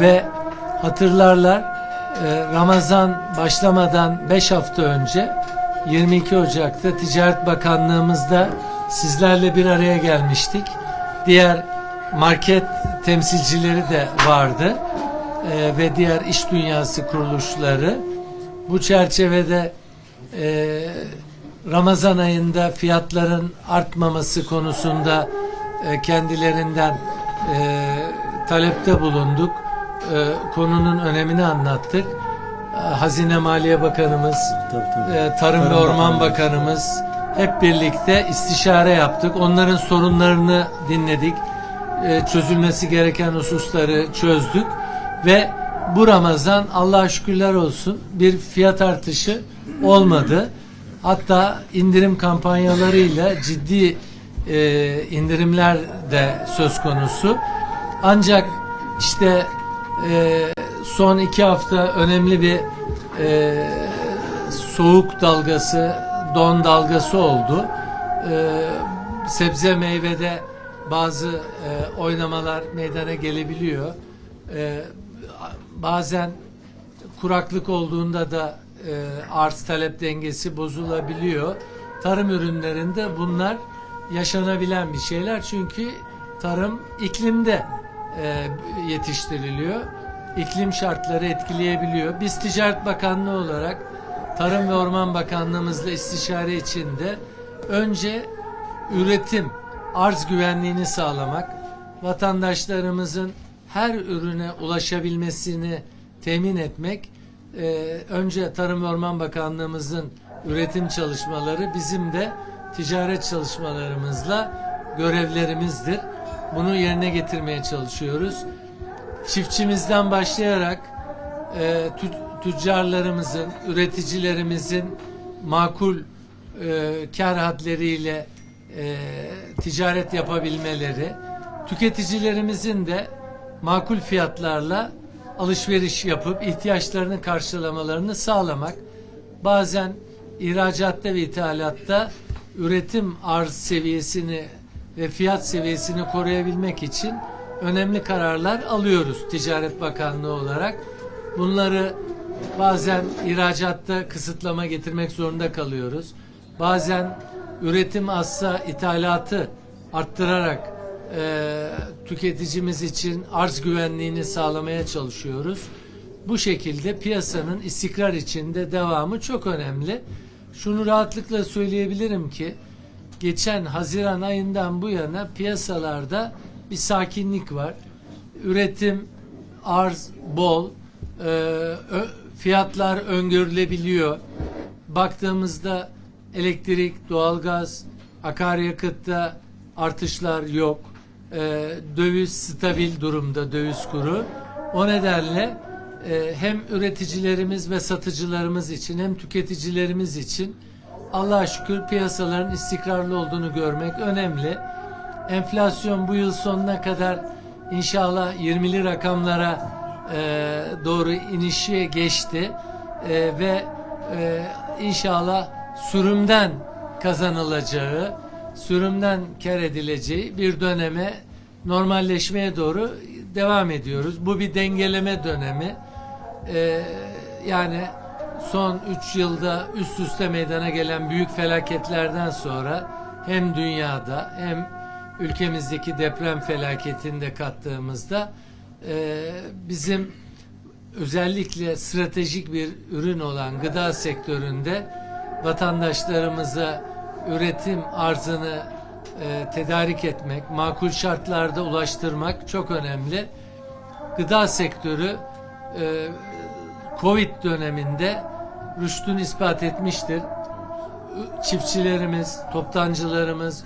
ve hatırlarlar e, Ramazan başlamadan 5 hafta önce 22 Ocak'ta Ticaret Bakanlığımızda sizlerle bir araya gelmiştik. Diğer market temsilcileri de vardı e, ve diğer iş dünyası kuruluşları. Bu çerçevede e, Ramazan ayında fiyatların artmaması konusunda kendilerinden talepte bulunduk. E, konunun önemini anlattık. E, Hazine Maliye Bakanımız, Tabii, tabii. e, Tarım ve Tarım Orman Bakanımız. Bakanımız hep birlikte istişare yaptık. Onların sorunlarını dinledik. E, çözülmesi gereken hususları çözdük ve bu Ramazan Allah'a şükürler olsun bir fiyat artışı olmadı. Hatta indirim kampanyalarıyla ciddi e, indirimler de söz konusu. Ancak işte e, son iki hafta önemli bir e, soğuk dalgası, don dalgası oldu. E, sebze meyvede bazı e, oynamalar meydana gelebiliyor. E, bazen kuraklık olduğunda da e, arz talep dengesi bozulabiliyor. Tarım ürünlerinde bunlar yaşanabilen bir şeyler çünkü tarım iklimde yetiştiriliyor. İklim şartları etkileyebiliyor. Biz Ticaret Bakanlığı olarak Tarım ve Orman Bakanlığımızla istişare içinde önce üretim, arz güvenliğini sağlamak, vatandaşlarımızın her ürüne ulaşabilmesini temin etmek e, önce Tarım ve Orman Bakanlığımızın üretim çalışmaları bizim de ticaret çalışmalarımızla görevlerimizdir. Bunu yerine getirmeye çalışıyoruz. Çiftçimizden başlayarak e, tü- tüccarlarımızın, üreticilerimizin makul e, kar hadleriyle e, ticaret yapabilmeleri, tüketicilerimizin de makul fiyatlarla alışveriş yapıp ihtiyaçlarını karşılamalarını sağlamak, bazen ihracatta ve ithalatta üretim arz seviyesini ve fiyat seviyesini koruyabilmek için önemli kararlar alıyoruz Ticaret Bakanlığı olarak. Bunları bazen ihracatta kısıtlama getirmek zorunda kalıyoruz. Bazen üretim azsa ithalatı arttırarak e, tüketicimiz için arz güvenliğini sağlamaya çalışıyoruz. Bu şekilde piyasanın istikrar içinde devamı çok önemli. Şunu rahatlıkla söyleyebilirim ki geçen Haziran ayından bu yana piyasalarda bir sakinlik var. Üretim, arz bol, e, fiyatlar öngörülebiliyor. Baktığımızda elektrik, doğalgaz, akaryakıtta artışlar yok. E, döviz stabil durumda, döviz kuru. O nedenle e, hem üreticilerimiz ve satıcılarımız için hem tüketicilerimiz için Allah'a şükür piyasaların istikrarlı olduğunu görmek önemli. Enflasyon bu yıl sonuna kadar inşallah 20'li rakamlara e, doğru inişe geçti E, ve e, inşallah sürümden kazanılacağı, sürümden kar edileceği bir döneme normalleşmeye doğru devam ediyoruz. Bu bir dengeleme dönemi. E, yani son 3 yılda üst üste meydana gelen büyük felaketlerden sonra hem dünyada hem ülkemizdeki deprem felaketini de kattığımızda e, bizim özellikle stratejik bir ürün olan gıda sektöründe vatandaşlarımıza üretim arzını e, tedarik etmek, makul şartlarda ulaştırmak çok önemli. Gıda sektörü e, Covid döneminde rüştünü ispat etmiştir. Çiftçilerimiz, toptancılarımız,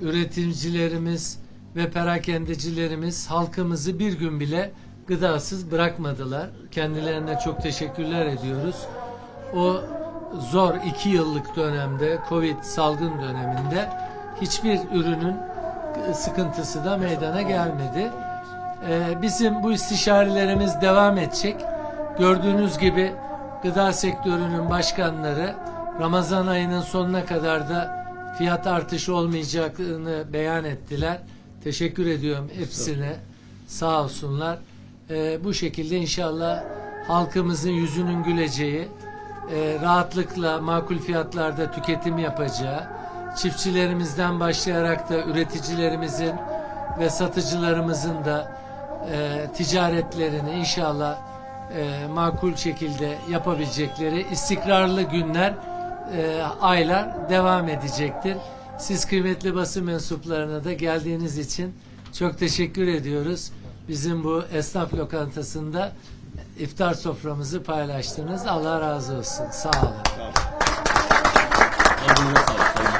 üreticilerimiz ve perakendecilerimiz halkımızı bir gün bile gıdasız bırakmadılar. Kendilerine çok teşekkürler ediyoruz. O zor iki yıllık dönemde, Covid salgın döneminde hiçbir ürünün sıkıntısı da meydana gelmedi. Ee, bizim bu istişarelerimiz devam edecek. Gördüğünüz gibi gıda sektörünün başkanları Ramazan ayının sonuna kadar da fiyat artışı olmayacağını beyan ettiler. Teşekkür ediyorum hepsine. Sağ olsunlar. E, bu şekilde inşallah halkımızın yüzünün güleceği, e, rahatlıkla makul fiyatlarda tüketim yapacağı, çiftçilerimizden başlayarak da üreticilerimizin ve satıcılarımızın da e, ticaretlerini inşallah e, makul şekilde yapabilecekleri istikrarlı günler, e, aylar devam edecektir. Siz kıymetli basın mensuplarına da geldiğiniz için çok teşekkür ediyoruz. Bizim bu esnaf lokantasında iftar soframızı paylaştınız. Allah razı olsun. Sağ olun. Sağlık. Sayın